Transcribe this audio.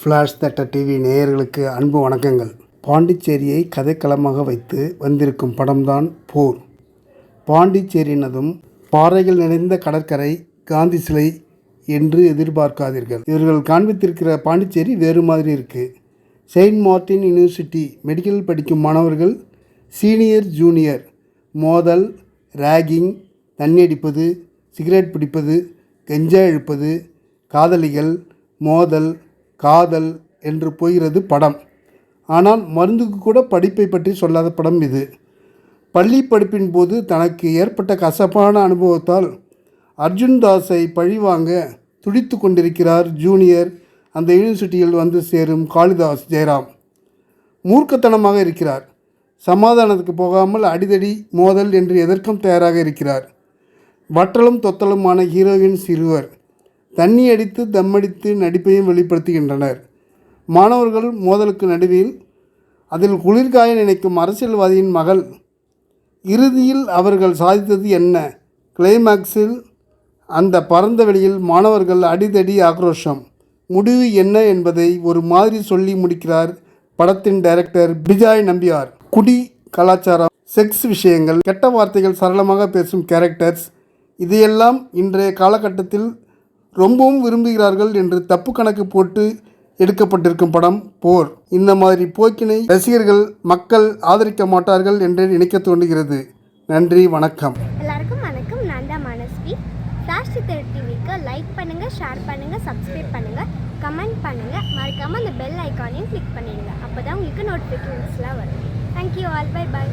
Flash தட்ட TV நேயர்களுக்கு அன்பு வணக்கங்கள். பாண்டிச்சேரியை கதைக்களமாக வைத்து வந்திருக்கும் படம்தான் போர். பாண்டிச்சேரினதும் பாறைகள் நிறைந்த கடற்கரை காந்தி சிலை என்று எதிர்பார்க்காதீர்கள். இவர்கள் காண்பித்திருக்கிற பாண்டிச்சேரி வேறு மாதிரி இருக்குது செயின்ட் மார்ட்டின் யூனிவர்சிட்டி மெடிக்கல் படிக்கும் மாணவர்கள் சீனியர் ஜூனியர் மோதல் ரேகிங் தண்ணி அடிப்பது சிகரெட் பிடிப்பது கெஞ்சா இழுப்பது காதலிகள் மோதல் காதல் என்று போகிறது படம். ஆனால் மருந்துக்கு கூட படிப்பை பற்றி சொல்லாத படம் இது. பள்ளி படிப்பின் போது தனக்கு ஏற்பட்ட கசப்பான அனுபவத்தால் அர்ஜுன் தாஸை பழிவாங்க துடித்து கொண்டிருக்கிறார் ஜூனியர். அந்த யூனிவர்சிட்டியில் வந்து சேரும் காளிதாஸ் ஜெயராம். மூர்க்கத்தனமாக இருக்கிறார். சமாதானத்துக்கு போகாமல் அடிதடி மோதல் என்று எதற்கும் தயாராக இருக்கிறார். வற்றலும் தொத்தலுமான ஹீரோயின் சிறுவர். தண்ணி அடித்து தம்மடித்து நடிப்பையும் வெளிப்படுத்துகின்றனர். மாணவர்கள் மோதலுக்கு நடுவில் அதில் குளிர்காய நினைக்கும் அரசியல்வாதியின் மகள் இறுதியில் அவர்கள் சாதித்தது என்ன? கிளைமாக்ஸில் அந்த பரந்த வெளியில் மாணவர்கள் அடிதடி ஆக்ரோஷம். முடிவு என்ன என்பதை ஒரு மாதிரி சொல்லி முடிக்கிறார் படத்தின் டைரக்டர் பிஜாய் நம்பியார். குடி கலாச்சாரம் செக்ஸ் விஷயங்கள் கெட்ட வார்த்தைகள் சரளமாக பேசும் கேரக்டர்ஸ் இதையெல்லாம் இன்றைய காலகட்டத்தில் ரொம்பவும் விரும்புகிறார்கள் என்று தப்பு கணக்கு போட்டு எடுக்கப்பட்டிருக்கும் படம் போர். இந்த மாதிரி போக்கினை ரசிகர்கள் மக்கள் ஆதரிக்க மாட்டார்கள் என்று நினைக்க தோன்றுகிறது. நன்றி வணக்கம். எல்லாருக்கும் வணக்கம். நான் தான் மனஸ்வி. ஃப்ளாஷ் சித்தர் டிவிக்கு லைக் பண்ணுங்கள் ஷேர் பண்ணுங்கள் சப்ஸ்கிரைப் பண்ணுங்கள் கமெண்ட் பண்ணுங்கள் மறக்காமல் அந்த பெல் ஐக்கானையும் கிளிக் பண்ணிடுங்க. அப்போ தான் உங்களுக்கு நோட்டிஃபிகேஷன்ஸ்லாம் வரும். Thank you all by by